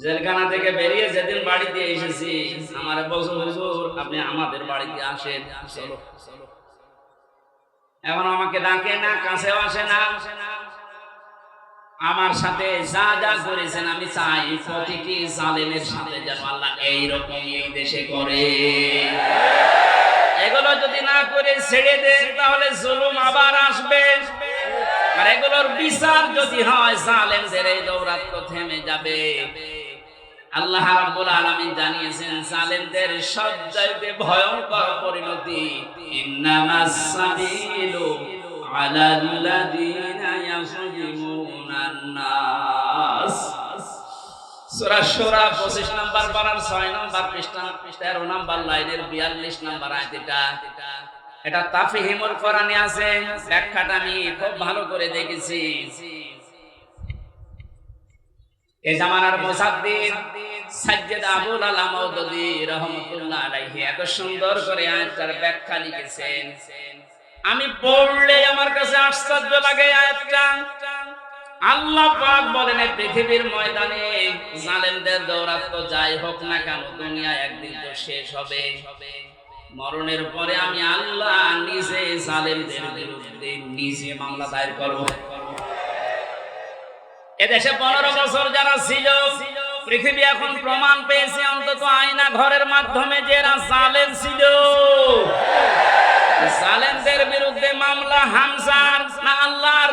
জেলখানা থেকে বেরিয়ে যেদিন বাড়িতে এসেছি, আমার আপনি আমাদের বাড়িতে আসেন। এখন আমাকে ডাকে না, কাছেও আসে না। আমার সাথে যা যা করেছেন, আমি চাই প্রতিটি জালেমের সাথে যেন আল্লাহ এইরকম এই দেশে করে। এগুলো যদি না করে ছেড়ে দেন, তাহলে জুলুম আবার আসবে। আর এগুলোর বিচার যদি হয়, জালেমদের এই দৌরাত্ম থেমে যাবে। আল্লাহ রাব্বুল আলামিন জানিয়েছেন, জালেমদের সবচাইতে ভয়ঙ্কর পরিণতি, ইন্নামাস সাবিলু আলাল্লাযিনা ইয়াযলিমুনান নাস। সূরা শূরা 25 নাম্বার পারার 6 নাম্বার পৃষ্ঠা 13 নাম্বার লাইনের 42 নাম্বার আয়াত এটা এটা তাফহিমুল কোরআনে আছে। ব্যাখ্যাটা আমি খুব ভালো করে দেখেছি। এ জামানার মুসাদ্দিদ সাজ্জাদ আবুল আলা মাউদুদি রাহমাতুল্লাহ আলাইহি এত সুন্দর করে আয়াতটার ব্যাখ্যা লিখেছেন। আমি পড়লে আমার কাছে আশ্চর্য লাগে আয়াতটা। আল্লাহ পাক বলেন এই পৃথিবীর ময়দানে জালেমদের দৌরাত্ম যাই হোক না কেন দুনিয়া একদিন তো শেষ হবে। মরণের পরে আমি আল্লাহ নিজে জালেমদের বিরুদ্ধে নিজে মামলা দায়ের করব। এদেশে পনেরো বছর যারা ছিল, পৃথিবী এখন প্রমাণ পেয়েছে, অন্তত আয়না ঘরের মাধ্যমে যে এরা জালেম ছিল। জালেমদের বিরুদ্ধে মামলা হামসার না আল্লাহর?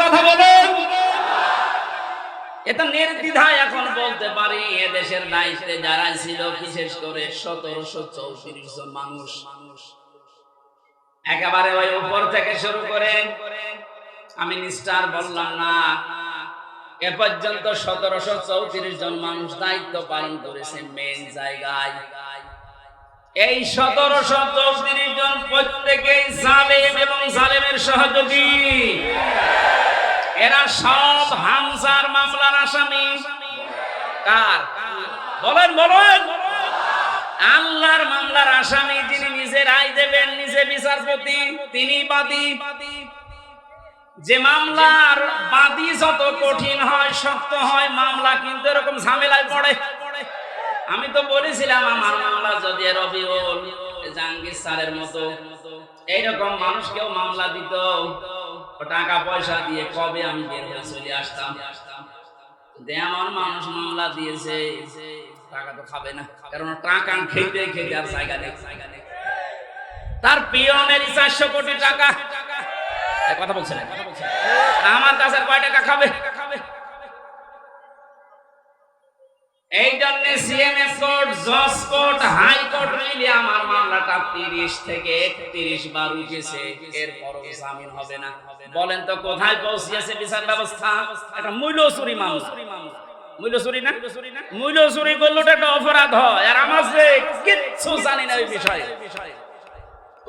কথা এটা নির্দ্বিধায় এখন বলতে পারি, এদেশের দায়িত্বে যারা ছিল, বিশেষ করে সতেরোশো চৌত্রিশ জন মানুষ। একেবারে ওই উপর থেকে শুরু করে আমি নিষ্ঠার বললাম, না, এ পর্যন্ত সতেরোশো চৌত্রিশ জন মানুষ দায়িত্ব পালন করেছে মেন জায়গায়। এই সতেরোশো চৌত্রিশ জন প্রত্যেকেই জালেম এবং জালেমের সহযোগী। এরা সব হামসার মামলার আসামি। কার? বলেন বলেন। আল্লাহর মামলার আসামি যিনি নিজে রায় দেবেন, নিজে বিচারপতি তিনি বাদী। যে মামলার বাদী যত কঠিন হয়, শক্ত হয়, মামলা কিন্তু এরকম ঝামেলায় পড়ে। আমি তো বলেছিলাম, আমার মামলা যদি রবিউল জাহাঙ্গীর স্যারের মতো এইরকম মানুষকেও মামলা দিত টাকা পয়সা দিয়ে কবে আমি চলে আসতাম? এমন মানুষ মামলা দিয়েছে, টাকা তো খাবে না। কারণ টাকা খেতে খেতে আর জায়গা নেই। তার পিয়নের চারশো কোটি টাকা। কথা কথা বলছেন আমার কাছে কয় টাকা খাবে? এই জন্য সিএমএস কোর্ট, জজ কোর্ট, হাই কোর্ট মিলে আমার মামলাটা তিরিশ থেকে একত্রিশ বার উঠেছে। এরপরও জামিন হবে না। বলেন তো, কোথায় পৌঁছিয়েছে বিচার ব্যবস্থা? একটা মূল্য চুরি মামলা। মূল্য চুরি না? মূল্য চুরি করলে একটা অপরাধ হয়। আর আমার কিচ্ছু জানি না ওই বিষয়ে।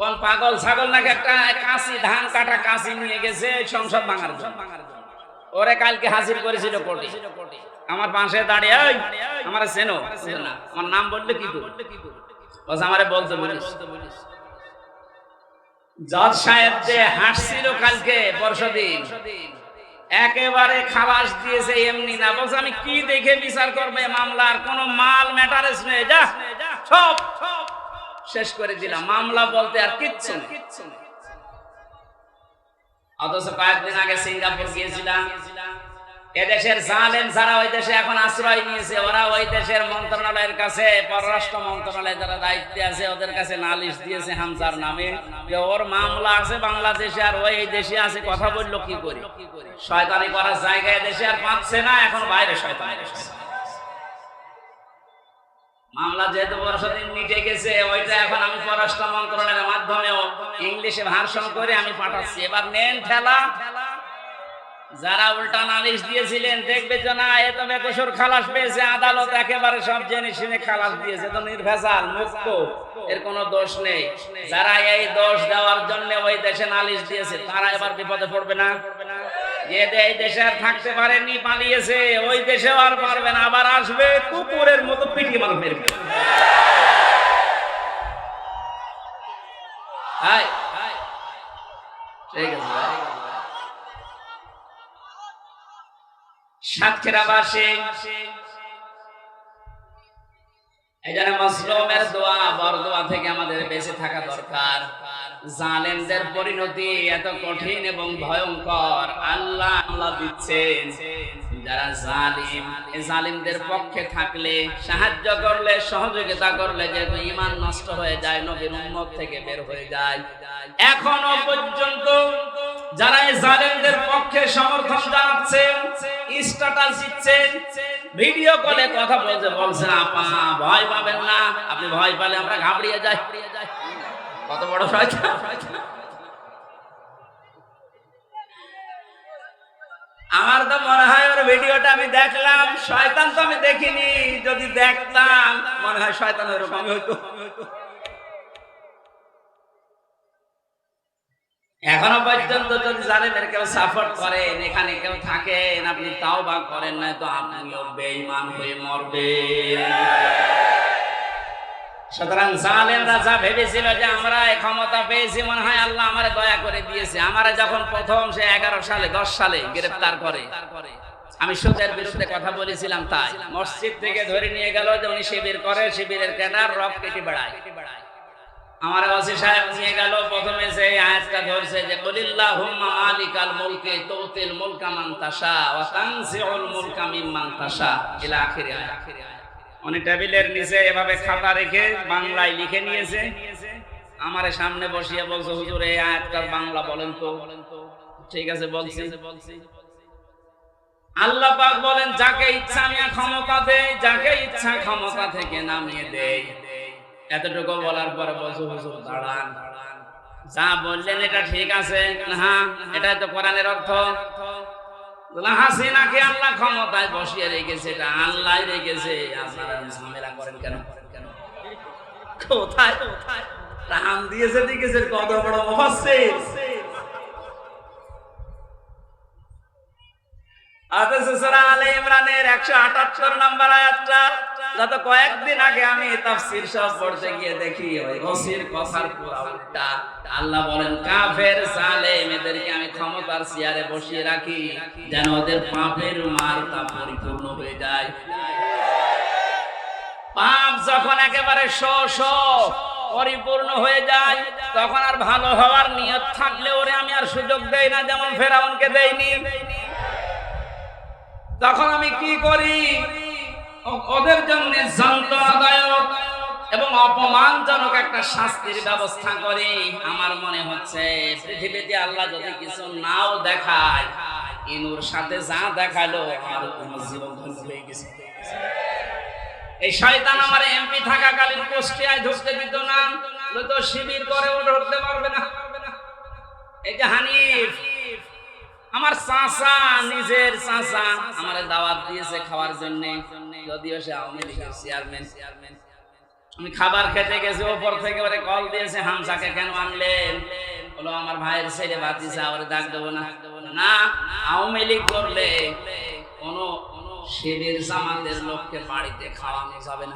কোন পাগল ছাগল নাকি একটা কাশি, ধান কাটা কাশি নিয়ে গেছে সংসদ ভাঙার ওরে কালকে হাজির করেছিল কোর্টে। আমার পাশে দাঁড়িয়ে আমার চেনো? না। আমার নাম বললে কি বলছে, আমারে বলতে বলিস। জজ সাহেব যে হাসছিল কালকে, পরশুদিন, একেবারে খালাস দিয়েছে এমনি না। বলছে, আমি কি দেখে বিচার করবে? মামলার কোন মাল ম্যাটারেস নেই। যা, সব শেষ করে দিলাম। মামলা বলতে আর কিচ্ছু নেই। অথচ কয়েকদিন আগে সিঙ্গাপুর গিয়েছিলাম। এদেশের জালেম যারা ওই দেশে এখন আশ্রয় নিয়েছে, ওরা ওই দেশের মন্ত্রণালয়ের কাছে, পররাষ্ট্র মন্ত্রণালয় যারা দায়িত্বে আছে, ওদের কাছে নালিশ দিয়েছে হামসার নামে যে ওর মামলা আছে বাংলাদেশে আর ওই দেশে আছে, কথা বলল কি করি? শয়তানি করার জায়গায় দেশে আর পাচ্ছে না, এখন বাইরে শয়তানি মামলা যেহেতু বর্ষদিন মিটে গেছে, ওইটা এখন আমি পররাষ্ট্র মন্ত্রণালয়ের মাধ্যমেও ইংলিশে ভার্সন করে আমি পাঠাচ্ছি। এবার নেন ঠেলা। যারা উল্টা নালিশ দিয়েছিলেন, দেখবে যে না, এ তো বেকসুর খালাস পেয়েছে, আদালত একেবারে সব জেনে শুনে খালাস দিয়েছে তো নির্ভেজাল, মুক্ত, এর কোনো দোষ নেই। যারা এই দোষ দেওয়ার জন্য ওই দেশে নালিশ দিয়েছে, তারা এবার বিপদে পড়বে না। যে থাকতে পারেনি পালিয়েছে। ওই আর পারবে না, আবার আসবে কুকুরের মতো পিটি। দোয়া থেকে আমাদের বেঁচে থাকা দরকার। জালেমদের পরিণতি এত কঠিন এবং ভয়ঙ্কর। আল্লাহ আল্লাহ দিচ্ছেন। যারা জালিম জালিমদের পক্ষে থাকলে, সাহায্য করলে, সহযোগিতা করলে যেহেতু ইমান নষ্ট হয়ে যায়, নবীর উম্মত থেকে বের হয়ে যায়। এখনও পর্যন্ত যারা এই জালেমদের পক্ষে সমর্থন জানাচ্ছেন স্ট্যাটাস দিচ্ছেন ভিডিও কলে কথা বলতে বলছেন আপা, ভয় পাবেন না। আপনি ভয় পালে আমরা ঘাবড়িয়ে যাই। কত বড় শয়তান আমার তো মনে হয় ওর ভিডিওটা আমি দেখলাম, শয়তান তো আমি দেখিনি। যদি দেখতাম, মনে হয় শয়তান ওরকমই হইতো। এখনও পর্যন্ত যদি জালেমের কেউ সাপোর্ট করেন, এখানে কেউ থাকেন, আপনি তাও বা করেন না তো আপনিও বেঈমান হয়ে মরবেন। সুতরাং জালেম রাজা ভেবেছিল যে আমরা ক্ষমতা পেয়েছি, মনে হয় আল্লাহ আমারে দয়া করে দিয়েছে। আমারে যখন প্রথম সে এগারো সালে, দশ সালে গ্রেফতার করে, আমি সুদের বিরুদ্ধে কথা বলেছিলাম তাই। মসজিদ থেকে ধরে নিয়ে গেল যে উনি শিবির করে, শিবিরের ক্যাডার রব কেটে বেড়ায়। আমার ওসি সাহেব নিয়ে গেল, প্রথমে যে আয়াতটা ধরছে যে কুলিল্লাহ হুম্মা মালিকাল মুলকে তুতিল মুলকা মান তাশা ওয়া তানজিউল মুলকা মিম্মান তাশা ইলা আখিরি আয়াত। উনি টেবিলের নিচে এভাবে খাতা রেখে বাংলায় লিখে নিয়েছে। আমার সামনে বসিয়ে বলছে, হুজুর, এই আয়াতটার বাংলা বলেন তো। ঠিক আছে, বলছি। আল্লাহ পাক বলেন, যাকে ইচ্ছা আমি ক্ষমতা দেই, যাকে ইচ্ছা ক্ষমতা থেকে নামিয়ে দেই। এতটুকু বলার পরে বলছে, হুজুর, দাঁড়ান। যা বললেন, এটা ঠিক আছে। হ্যাঁ এটাই তো কোরআনের অর্থ। হাসিনাকে আল্লাহ ক্ষমতায় বসিয়ে রেখেছে? এটা আল্লাহ রেখেছে। আপনারা ঝামেলা করেন কেন? কোথায়? কোথায় রাম দিয়েছে দেখেছে কত বড় মুফাসসির। অথচ সূরা আলে ইমরানের 178 নম্বর আয়াতটা। গত কয়েকদিন আগে আমি ক্ষমতার চেয়ারে বসিয়ে রাখি, যেন ওদের পাপের মারটা পরিপূর্ণ হয়ে যায়। পাপ যখন একেবারে শ পরিপূর্ণ হয়ে যায়, তখন আর ভালো হওয়ার নিয়ত থাকলে ওরে আমি আর সুযোগ দেই না, যেমন ফেরাউনকে দেইনি। তখন আমি কি করি? ওদের জন্য যন্ত্রণাদায়ক এবং অপমানজনক একটা শাস্তির ব্যবস্থা করি। আমার মনে হচ্ছে পৃথিবীতে আল্লাহ যদি কিছু নাও দেখায়, ইনুর সাথে যা দেখাল আমার কোনো জীবন হয়ে গেছে। এই শয়তান আমার এমপি থাকাকালীন কুষ্টিয়ায় ঢুকতে দিত না। তো শিবির করে ও পারবে না। এই যে হানিফ আমার চাচা, নিজের চাচা আমার দাওয়াত দিয়েছে খাওয়ার জন্য। যদিও সে আওয়ামী লীগের চেয়ারম্যান চেয়ারম্যান আমি খাবার খেতে গেছি, ওপর থেকে ওরে কল দিয়েছে হামসাকে কেন আনলেন? বলো, আমার ভাইয়ের ছেলে বাতিসা ওরে ডাক দেবো না। না, আওয়ামী লীগ করলে কোনো শিবির জামাতের লোককে বাড়িতে খাওয়ানো যাবে না।